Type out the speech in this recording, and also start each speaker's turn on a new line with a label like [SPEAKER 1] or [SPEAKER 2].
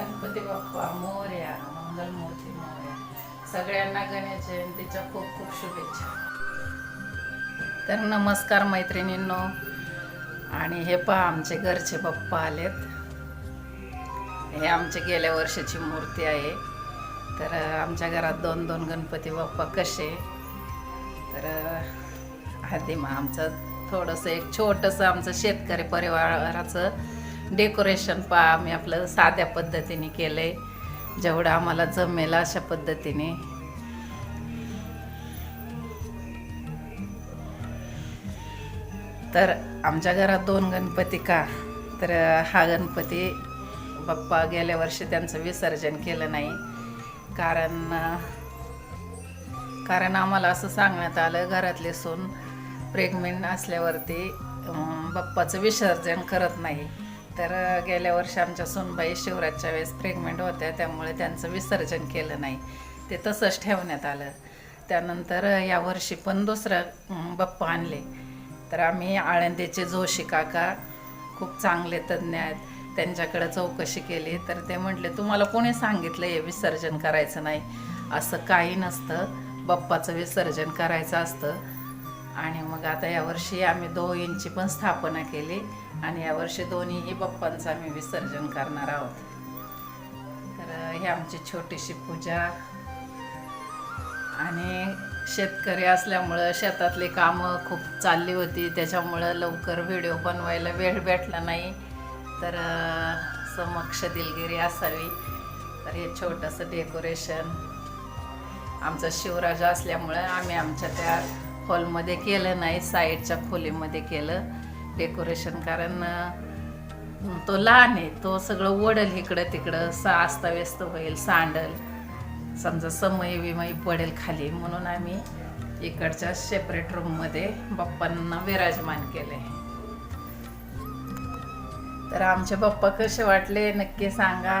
[SPEAKER 1] गणपती बाप्पा मोर्या मंगलमूर्ती मोर्या. सगळ्यांना गणेश जयंतीच्या खूप खूप शुभेच्छा. तर नमस्कार मैत्रिणींनो. आणि हे पहा आमचे घरचे बाप्पा आलेत. हे आमचे गेल्या वर्षाची मूर्ती आहे. तर आमच्या घरात दोन दोन गणपती बाप्पा कसे? तर आधी मग आमचं थोडंसं एक छोटंसं आमचं शेतकरी परिवाराचं डेकोरेशन पहा आम्ही आपलं साध्या पद्धतीने केलं आहे जेवढं आम्हाला जमेल अशा पद्धतीने. तर आमच्या घरात दोन गणपती का? तर हा गणपती बाप्पा गेल्या वर्षी त्यांचं विसर्जन केलं नाही. कारण कारण आम्हाला असं सांगण्यात आलं घरातले सून प्रेग्नेंट असल्यावरती बाप्पाचं विसर्जन करत नाही. तर गेल्या वर्षी आमच्या सोनबाई शिवराजच्या वेळेस प्रेग्नंट होत्या त्यामुळे त्यांचं विसर्जन केलं नाही. ते तसंच ठेवण्यात आलं. त्यानंतर यावर्षी पण दुसरं बप्पा बाप्पा आणले. तर आम्ही आळंदीचे जोशी काका खूप चांगले तज्ज्ञ आहेत त्यांच्याकडे चौकशी केली. तर ते म्हटले तुम्हाला कोणी सांगितलं हे विसर्जन करायचं नाही? असं काही नसतं. बाप्पाचं विसर्जन करायचं असतं. आणि मग आता यावर्षी आम्ही दो इंची पण स्थापना केली आणि यावर्षी दोन्हीही बाप्पांचं आम्ही विसर्जन करणार आहोत. तर ही आमची छोटीशी पूजा. आणि शेतकरी असल्यामुळं शेतातली कामं खूप चालली होती त्याच्यामुळं लवकर व्हिडिओ बनवायला वेळ भेटला नाही. तर समक्ष दिलगिरी असावी. तर हे छोटंसं डेकोरेशन आमचं शिवराज असल्यामुळं आम्ही आमच्या त्या हॉलमध्ये केलं नाही साईडच्या खोलीमध्ये केलं डेकोरेशन कारण तो लहान आहे तो सगळं ओढल इकडं तिकडं सा अस्ताव्यस्त होईल सांडल. समजा समय विमय पडेल खाली. म्हणून आम्ही इकडच्या सेपरेट रूममध्ये बाप्पांना विराजमान केले. तर आमचे बाप्पा कसे वाटले? नक्की सांगा.